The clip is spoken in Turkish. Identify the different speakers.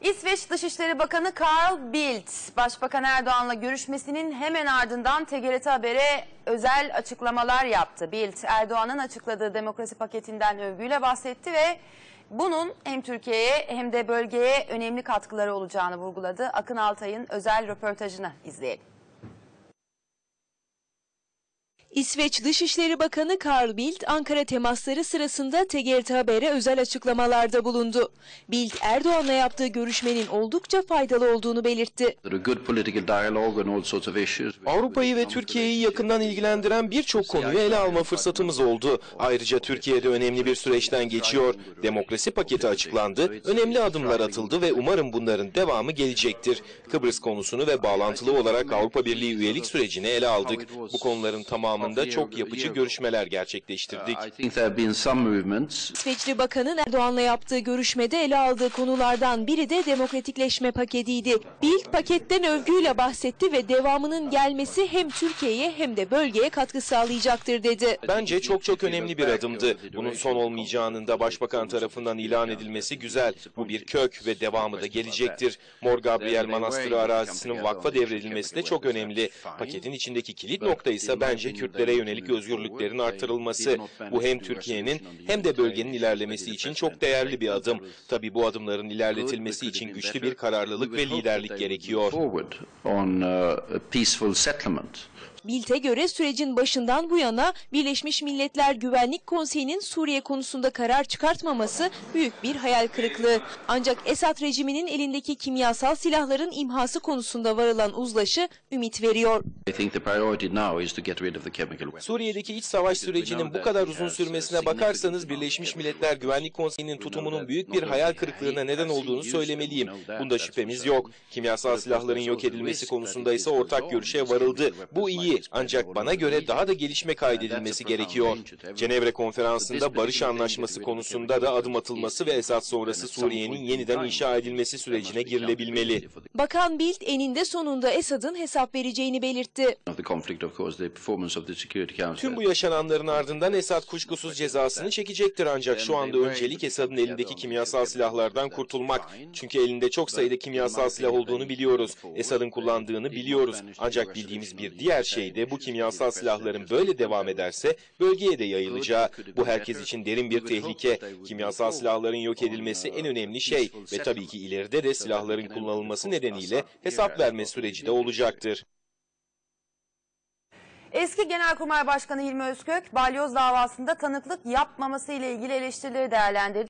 Speaker 1: İsveç Dışişleri Bakanı Carl Bildt, Başbakan Erdoğan'la görüşmesinin hemen ardından TGRT Haber'e özel açıklamalar yaptı. Bildt, Erdoğan'ın açıkladığı demokrasi paketinden övgüyle bahsetti ve bunun hem Türkiye'ye hem de bölgeye önemli katkıları olacağını vurguladı. Akın Altay'ın özel röportajını izleyelim.
Speaker 2: İsveç Dışişleri Bakanı Carl Bildt, Ankara temasları sırasında TGRT Haber'e özel açıklamalarda bulundu. Bildt, Erdoğan'la yaptığı görüşmenin oldukça faydalı olduğunu belirtti.
Speaker 3: Avrupa'yı ve Türkiye'yi yakından ilgilendiren birçok konuyu ele alma fırsatımız oldu. Ayrıca Türkiye'de önemli bir süreçten geçiyor. Demokrasi paketi açıklandı, önemli adımlar atıldı ve umarım bunların devamı gelecektir. Kıbrıs konusunu ve bağlantılı olarak Avrupa Birliği üyelik sürecini ele aldık. Bu konuların tamamında çok yapıcı görüşmeler gerçekleştirdik.
Speaker 2: İsveçli Bakan'ın Erdoğan'la yaptığı görüşmede ele aldığı konulardan biri de demokratikleşme paketiydi. Bildt paketten övgüyle bahsetti ve devamının gelmesi hem Türkiye'ye hem de bölgeye katkı sağlayacaktır dedi.
Speaker 3: Bence çok çok önemli bir adımdı. Bunun son olmayacağının da başbakan tarafından ilan edilmesi güzel. Bu bir kök ve devamı da gelecektir. Mor Gabriel Manastırı arazisinin vakfa devredilmesi de çok önemli. Paketin içindeki kilit nokta ise bence Kürtlere yönelik özgürlüklerin artırılması. Bu hem Türkiye'nin hem de bölgenin ilerlemesi için çok değerli bir adım. Tabii bu adımların ilerletilmesi için güçlü bir kararlılık ve liderlik gerekiyor.
Speaker 2: Bildt'e göre sürecin başından bu yana Birleşmiş Milletler Güvenlik Konseyi'nin Suriye konusunda karar çıkartmaması büyük bir hayal kırıklığı. Ancak Esad rejiminin elindeki kimyasal silahların imhası konusunda varılan uzlaşı ümit veriyor.
Speaker 3: Suriye'deki iç savaş sürecinin bu kadar uzun sürmesine bakarsanız Birleşmiş Milletler Güvenlik Konseyi'nin tutumunun büyük bir hayal kırıklığına neden olduğunu söylemeliyim. Bunda şüphemiz yok. Kimyasal silahların yok edilmesi konusunda ise ortak görüşe varıldı. Bu iyi ancak bana göre daha da gelişme kaydedilmesi gerekiyor. Cenevre Konferansı'nda barış anlaşması konusunda da adım atılması ve Esad sonrası Suriye'nin yeniden inşa edilmesi sürecine girilebilmeli.
Speaker 2: Bakan Bildt eninde sonunda Esad'ın hesap vereceğini belirtti.
Speaker 3: Tüm bu yaşananların ardından Esad kuşkusuz cezasını çekecektir ancak şu anda öncelik Esad'ın elindeki kimyasal silahlardan kurtulmak. Çünkü elinde çok sayıda kimyasal silah olduğunu biliyoruz. Esad'ın kullandığını biliyoruz. Ancak bildiğimiz bir diğer şey de bu kimyasal silahların böyle devam ederse bölgeye de yayılacağı. Bu herkes için derin bir tehlike. Kimyasal silahların yok edilmesi en önemli şey ve tabii ki ileride de silahların kullanılması nedeniyle hesap verme süreci de olacaktır.
Speaker 1: Eski Genelkurmay Başkanı Hilmi Özkök, balyoz davasında tanıklık yapmaması ile ilgili eleştirileri değerlendirdi.